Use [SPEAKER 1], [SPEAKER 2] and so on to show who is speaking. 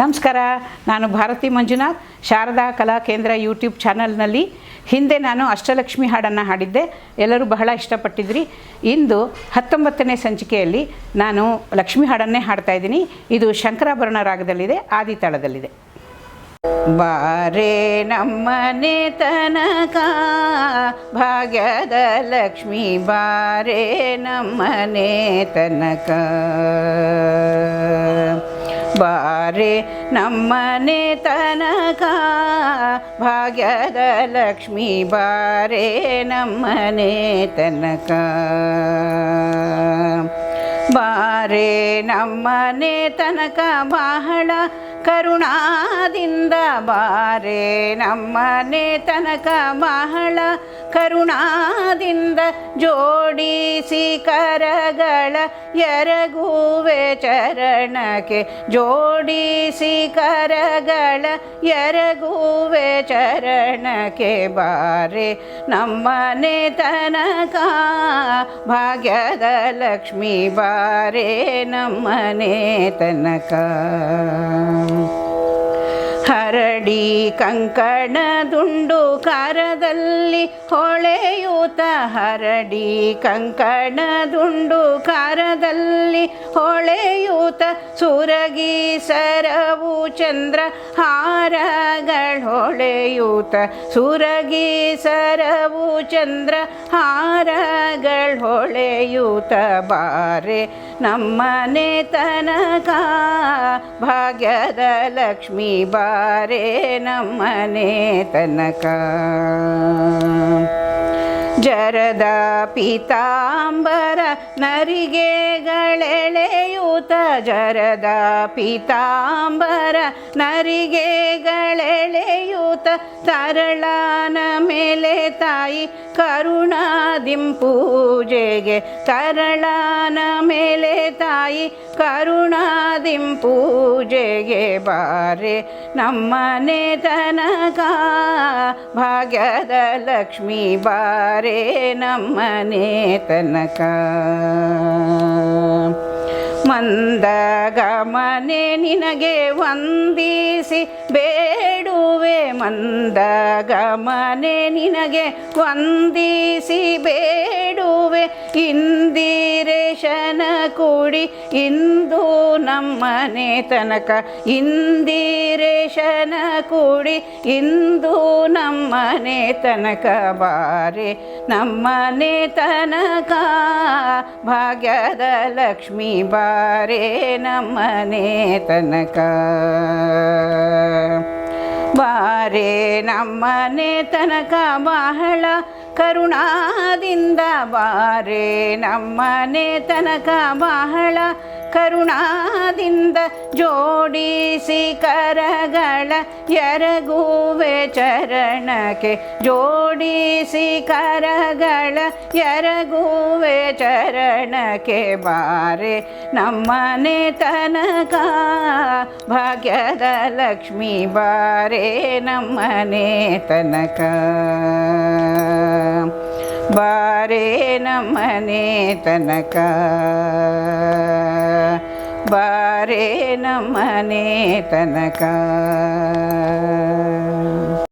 [SPEAKER 1] ನಮಸ್ಕಾರ, ನಾನು ಭಾರತಿ ಮಂಜುನಾಥ್, ಶಾರದಾ ಕಲಾ ಕೇಂದ್ರ ಯೂಟ್ಯೂಬ್ ಚಾನಲ್ನಲ್ಲಿ. ಹಿಂದೆ ನಾನು ಅಷ್ಟಲಕ್ಷ್ಮಿ ಹಾಡನ್ನು ಹಾಡಿದ್ದೆ, ಎಲ್ಲರೂ ಬಹಳ ಇಷ್ಟಪಟ್ಟಿದ್ರಿ. ಇಂದು ಹತ್ತೊಂಬತ್ತನೇ ಸಂಚಿಕೆಯಲ್ಲಿ ನಾನು ಲಕ್ಷ್ಮಿ ಹಾಡನ್ನೇ ಹಾಡ್ತಾ ಇದ್ದೀನಿ. ಇದು ಶಂಕರಾಭರಣ ರಾಗದಲ್ಲಿದೆ, ಆದಿತಾಳದಲ್ಲಿದೆ. ಬಾರೆ ನಮ್ಮನೆ ತನಕ ಭಾಗ್ಯದ ಲಕ್ಷ್ಮಿ, ಬಾರೇ ನಮ್ಮನೆ ತನಕ ಬಾರೆ ನಮ್ಮನೆ ತನಕ ಭಾಗ್ಯದ ಲಕ್ಷ್ಮಿ ಬಾರೆ ನಮ್ಮನೆ ತನಕ ಬಾರೆ ನಮ್ಮನೆ ತನಕ ಬಹಳ ಕರುಣಾದಿಂದ ಬಾರೆ ನಮ್ಮನೆ ತನಕ ಬಹಳ ಕರುಣಾದಿಂದ ಜೋಡಿಸಿ ಕರಗಳ ಎರಗುವೆ ಚರಣಕ್ಕೆ ಜೋಡಿಸಿ ಕರಗಳ ಎರಗುವೆ ಚರಣಕ್ಕೆ ಬಾರೆ ನಮ್ಮನೆ ತನಕ ಭಾಗ್ಯದ ಲಕ್ಷ್ಮಿ ಬಾರೆ ನಮ್ಮನೆ ತನಕ. Amen. ಹರಡಿ ಕಂಕಣ ದುಂಡು ಕಾರದಲ್ಲಿ ಹೊಳೆಯೂತ ಹರಡಿ ಕಂಕಣ ದುಂಡು ಕಾರದಲ್ಲಿ ಹೊಳೆಯೂತ ಸುರಗಿ ಸರವು ಚಂದ್ರ ಹಾರಗಳೊಳೆಯೂತ ಸುರಗಿ ಸರವು ಚಂದ್ರ ಹಾರಗಳೊಳೆಯೂತ ಬಾರೆ ನಮ್ಮನೆ ತನಕ ಭಾಗ್ಯದ ಲಕ್ಷ್ಮಿ ಬಾರೆ ನಮ್ಮನೆ ತನಕ ಜರದ ಪೀತಾಂಬರ ನರಿಗೆಗಳೆಳೆಯೂತ ಜರದ ಪೀತಾಂಬರ ನರಿಗೆಗಳೆಳೆಯೂತ ತರಳನ ಮೇಲೆ ತಾಯಿ ಕರುಣಾದಿಂ ಪೂಜೆಗೆ ತರಳನ ಮೇಲೆ ತಾಯಿ ಕರುಣಾದಿಂ ಪೂಜೆಗೆ ಬಾರೆ ನಮ್ಮನೆ ತನಕ ಭಾಗ್ಯದ ಲಕ್ಷ್ಮಿ ಬಾರೆ ನಮ್ಮನೆ ತನಕ. ಮಂದಗಮನೆ ನಿನಗೆ ವಂದಿಸಿ ಬೇಡುವೆ. ಮಂದಗಮನೆ ನಿನಗೆ ವಂದಿಸಿ ಬೇಡುವೆ. ಇಂದಿರೇಶನ ಕೂಡಿ. ಇಂದು ನಮ್ಮನೆ ತನಕ ಇಂದಿರೇಶನ ಕೂಡಿ. ಇಂದು ನಮ್ಮನೆ ತನಕ ಬಾರೆ. ನಮ್ಮನೆ ತನಕ ಭಾಗ್ಯದ ಲಕ್ಷ್ಮಿ ಬಾರೆ. ನಮ್ಮನೆ ತನಕ ಬಾರೆ. ನಮ್ಮನೆ ತನಕ ಬಹಳ ಕರುಣಾದಿಂದ ಬಾರೆ ನಮ್ಮನೆ ತನಕ ಬಹಳ ಕರುಣಾದಿಂದ ಜೋಡಿಸಿ ಕರಗಳ ಎರಗುವೆ ಚರಣಕ್ಕೆ ಜೋಡಿಸಿ ಕರಗಳ ಎರಗುವೆ ಚರಣಕ್ಕೆ ಬಾರೆ ನಮ್ಮನೆ ತನಕ ಭಾಗ್ಯದ ಲಕ್ಷ್ಮಿ ಬಾರೆ ನಮ್ಮನೆ ತನಕ. ಬಾರೆ ನಮ್ಮನೆ ತನಕ. ಬಾರೆ ನಮ್ಮನೆ ತನಕ